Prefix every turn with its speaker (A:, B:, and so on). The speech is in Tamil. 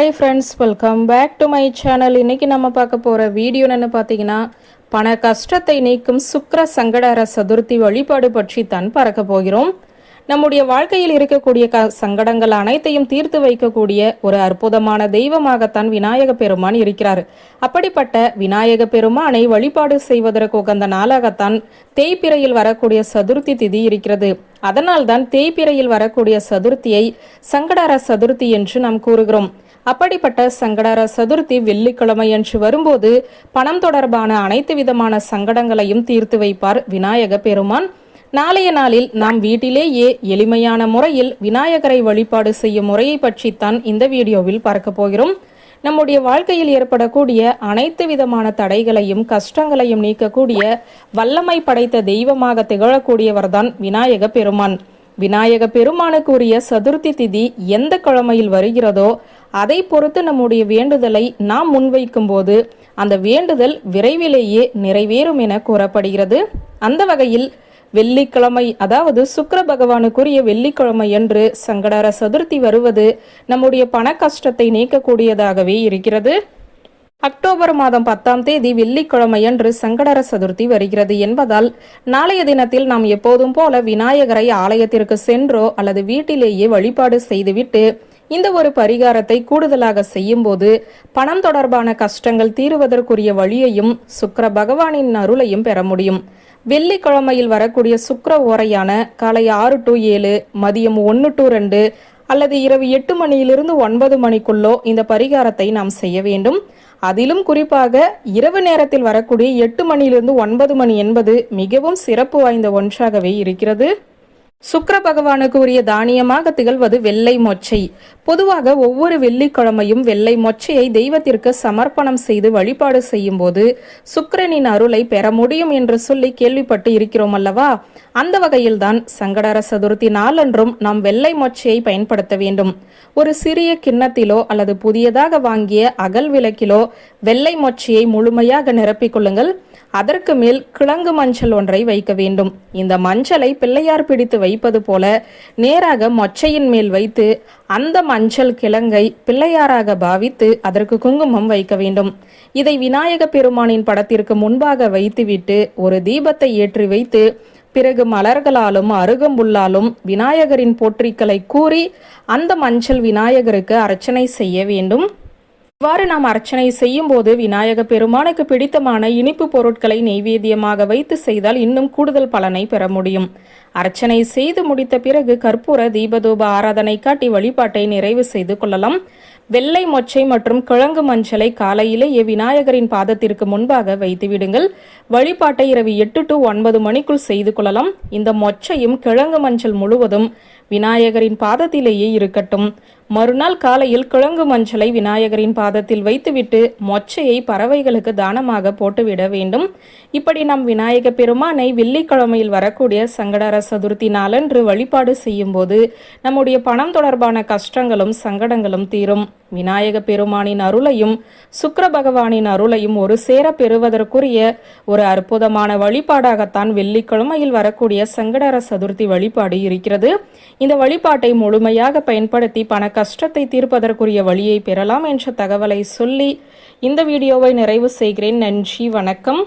A: Hi friends welcome back to my channel இன்னைக்கு நம்ம பார்க்க போகிற வீடியோ என்னன்னு பார்த்தீங்கன்னா பண கஷ்டத்தை நீக்கும் சுக்கர சங்கடர சதுர்த்தி வழிபாடு பற்றி தான் பார்க்க போகிறோம். நம்முடைய வாழ்க்கையில் இருக்கக்கூடிய க சங்கடங்கள் அனைத்தையும் தீர்த்து வைக்கக்கூடிய ஒரு அற்புதமான தெய்வமாகத்தான் விநாயக பெருமான் இருக்கிறார். அப்படிப்பட்ட விநாயக பெருமானை வழிபாடு செய்வதற்கு உகந்த நாளாகத்தான் தேய்பிறையில் வரக்கூடிய சதுர்த்தி திதி இருக்கிறது. அதனால்தான் தேய்பிறையில் வரக்கூடிய சதுர்த்தியை சங்கடார சதுர்த்தி என்று நாம் கூறுகிறோம். அப்படிப்பட்ட சங்கடார சதுர்த்தி வெள்ளிக்கிழமை என்று வரும்போது பணம் தொடர்பான அனைத்து விதமான சங்கடங்களையும் தீர்த்து வைப்பார் விநாயக பெருமான். நாளைய நாளில் நாம் வீட்டிலேயே எளிமையான முறையில் விநாயகரை வழிபாடு செய்யும் முறையை பற்றித்தான் இந்த வீடியோவில் பார்க்க போகிறோம். நம்முடைய வாழ்க்கையில் ஏற்படக்கூடிய அனைத்து விதமான தடைகளையும் கஷ்டங்களையும் நீக்கக்கூடிய வல்லமை படைத்த தெய்வமாக திகழக்கூடியவர்தான் விநாயக பெருமான். விநாயக பெருமானுக்கு உரிய சதுர்த்தி திதி எந்த கிழமையில் வருகிறதோ அதை பொறுத்து நம்முடைய வேண்டுதலை நாம் முன்வைக்கும் போது அந்த வேண்டுதல் விரைவிலேயே நிறைவேறும் என கூறப்படுகிறது. அந்த வகையில் வெள்ளிக்கிழமை அதாவது சுக்கர பகவானுக்குரிய வெள்ளிக்கிழமை என்று சங்கடார சதுர்த்தி வருவது நம்முடைய பண கஷ்டத்தை நீக்கக்கூடியதாகவே இருக்கிறது. அக்டோபர் மாதம் பத்தாம் தேதி வெள்ளிக்கிழமையன்று சங்கடர சதுர்த்தி வருகிறது என்பதால் நாளைய தினத்தில் நாம் எப்போதும் போல விநாயகரை ஆலயத்திற்கு சென்றோ அல்லது வீட்டிலேயே வழிபாடு செய்துவிட்டு இந்த ஒரு பரிகாரத்தை கூடுதலாக செய்யும்போது பணம் தொடர்பான கஷ்டங்கள் தீருவதற்குரிய வழியையும் சுக்கர பகவானின் அருளையும் பெற முடியும். வெள்ளிக்கிழமையில் வரக்கூடிய சுக்கர ஓரையான காலை ஆறு டு ஏழு மதியம் ஒன்று டு ரெண்டு அல்லது இரவு எட்டு மணியிலிருந்து ஒன்பது மணிக்குள்ளோ இந்த பரிகாரத்தை நாம் செய்ய வேண்டும். அதிலும் குறிப்பாக இரவு நேரத்தில் வரக்கூடிய எட்டு மணியிலிருந்து ஒன்பது மணி என்பது மிகவும் சிறப்பு வாய்ந்த ஒன்றாகவே இருக்கிறது. சுக்கர பகவானுக்கு உரிய தானியமாக திகழ்வது வெள்ளை மொச்சை. பொதுவாக ஒவ்வொரு வெள்ளிக்கிழமையும் வெள்ளை மொச்சையை தெய்வத்திற்கு சமர்ப்பணம் செய்து வழிபாடு செய்யும் போது சுக்கிரனின் அருளை பெற முடியும் என்று சொல்லி கேள்விப்பட்டு இருக்கிறோம் அல்லவா? அந்த வகையில்தான் சங்கடர சதுர்த்தி நாளன்றும் நாம் வெள்ளை மொச்சையை பயன்படுத்த வேண்டும். ஒரு சிறிய கிண்ணத்திலோ அல்லது புதியதாக வாங்கிய அகல் விளக்கிலோ வெள்ளை மொச்சையை முழுமையாக நிரப்பிக் கொள்ளுங்கள். அதற்கு மேல் கிழங்கு மஞ்சள் ஒன்றை வைக்க வேண்டும். இந்த மஞ்சளை பிள்ளையார் பிடித்து வைப்பது போல நேராக மொச்சையின் மேல் வைத்து அந்த மஞ்சள் கிழங்கை பிள்ளையாராக பாவித்து அதற்கு குங்குமம் வைக்க வேண்டும். இதை விநாயக பெருமானின் படத்திற்கு முன்பாக வைத்துவிட்டு ஒரு தீபத்தை ஏற்றி வைத்து பிறகு மலர்களாலும் அருகம்புல்லாலும் விநாயகரின் போற்றிக்களை கூறி அந்த மஞ்சள் விநாயகருக்கு அர்ச்சனை செய்ய வேண்டும். இவ்வாறு நாம் அர்ச்சனை செய்யும் போது விநாயக பெருமானுக்கு பிடித்தமான இனிப்பு பொருட்களை நெய்வேத்தியமாக வைத்து செய்தால் இன்னும் கூடுதல் பலனை பெற முடியும். அர்ச்சனை செய்து முடித்த பிறகு கற்பூர தீபதூப ஆராதனை காட்டி வழிபாட்டை நிறைவு செய்து கொள்ளலாம். வெள்ளை மொச்சை மற்றும் கிழங்கு மஞ்சளை காலையிலேயே விநாயகரின் பாதத்திற்கு முன்பாக வைத்து விடுங்கள். வழிபாட்டை இரவு எட்டு டு ஒன்பது மணிக்குள் செய்து கொள்ளலாம். இந்த மொச்சையும் கிழங்கு மஞ்சள் முழுவதும் விநாயகரின் பாதத்திலேயே இருக்கட்டும். மறுநாள் காலையில் கிழங்கு மஞ்சளை விநாயகரின் பாதத்தில் வைத்துவிட்டு மொச்சையை பறவைகளுக்கு தானமாக போட்டுவிட வேண்டும். இப்படி நம் விநாயக பெருமானை வெள்ளிக்கிழமையில் வரக்கூடிய சங்கடர சதுர்த்தி நாளன்று வழிபாடு செய்யும்போது நம்முடைய பணம் தொடர்பான கஷ்டங்களும் சங்கடங்களும் தீரும். விநாயக பெருமானின் அருளையும் சுக்கர பகவானின் அருளையும் ஒரு சேர பெறுவதற்குரிய ஒரு அற்புதமான வழிபாடாகத்தான் வெள்ளிக்கிழமையில் வரக்கூடிய சங்கடர சதுர்த்தி வழிபாடு இருக்கிறது. இந்த வழிபாட்டை முழுமையாக பயன்படுத்தி பண கஷ்டத்தை தீர்ப்பதற்குரிய வழியை பெறலாம் என்ற தகவலை சொல்லி இந்த வீடியோவை நிறைவு செய்கிறேன். நன்றி வணக்கம்.